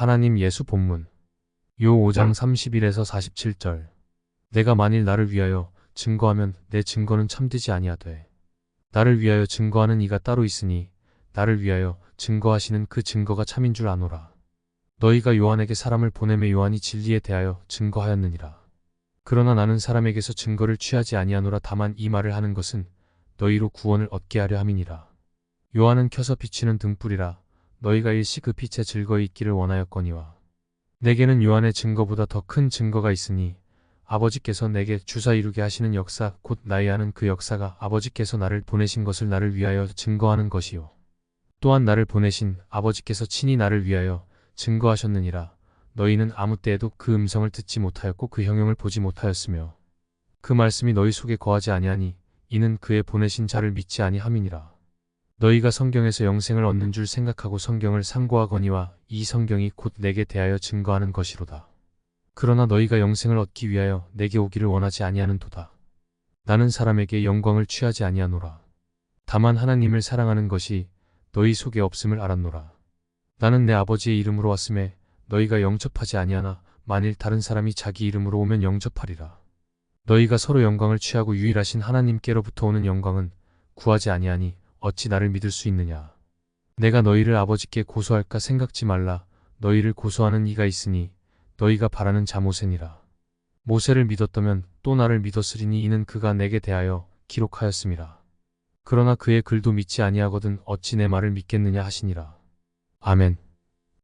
하나님 예수 본문. 요 5장 31에서 47절. 내가 만일 나를 위하여 증거하면 내 증거는 참되지 아니하되 나를 위하여 증거하는 이가 따로 있으니 나를 위하여 증거하시는 그 증거가 참인 줄 아노라. 너희가 요한에게 사람을 보내매 요한이 진리에 대하여 증거하였느니라. 그러나 나는 사람에게서 증거를 취하지 아니하노라 다만 이 말을 하는 것은 너희로 구원을 얻게 하려 함이니라. 요한은 켜서 비치는 등불이라 너희가 일시 그 빛에 즐거이 있기를 원하였거니와 내게는 요한의 증거보다 더 큰 증거가 있으니 아버지께서 내게 주사 이루게 하시는 역사 곧 나이 하는 그 역사가 아버지께서 나를 보내신 것을 나를 위하여 증거하는 것이요. 또한 나를 보내신 아버지께서 친히 나를 위하여 증거하셨느니라. 너희는 아무 때에도 그 음성을 듣지 못하였고 그 형용을 보지 못하였으며 그 말씀이 너희 속에 거하지 아니하니 이는 그의 보내신 자를 믿지 아니함이니라 너희가 성경에서 영생을 얻는 줄 생각하고 성경을 상고하거니와 이 성경이 곧 내게 대하여 증거하는 것이로다. 그러나 너희가 영생을 얻기 위하여 내게 오기를 원하지 아니하는도다. 나는 사람에게 영광을 취하지 아니하노라. 다만 하나님을 사랑하는 것이 너희 속에 없음을 알았노라. 나는 내 아버지의 이름으로 왔음에 너희가 영접하지 아니하나 만일 다른 사람이 자기 이름으로 오면 영접하리라. 너희가 서로 영광을 취하고 유일하신 하나님께로부터 오는 영광은 구하지 아니하니 어찌 나를 믿을 수 있느냐. 내가 너희를 아버지께 고소할까 생각지 말라. 너희를 고소하는 이가 있으니 너희가 바라는 자모세니라. 모세를 믿었다면 또 나를 믿었으리니 이는 그가 내게 대하여 기록하였음이라. 그러나 그의 글도 믿지 아니하거든 어찌 내 말을 믿겠느냐 하시니라. 아멘.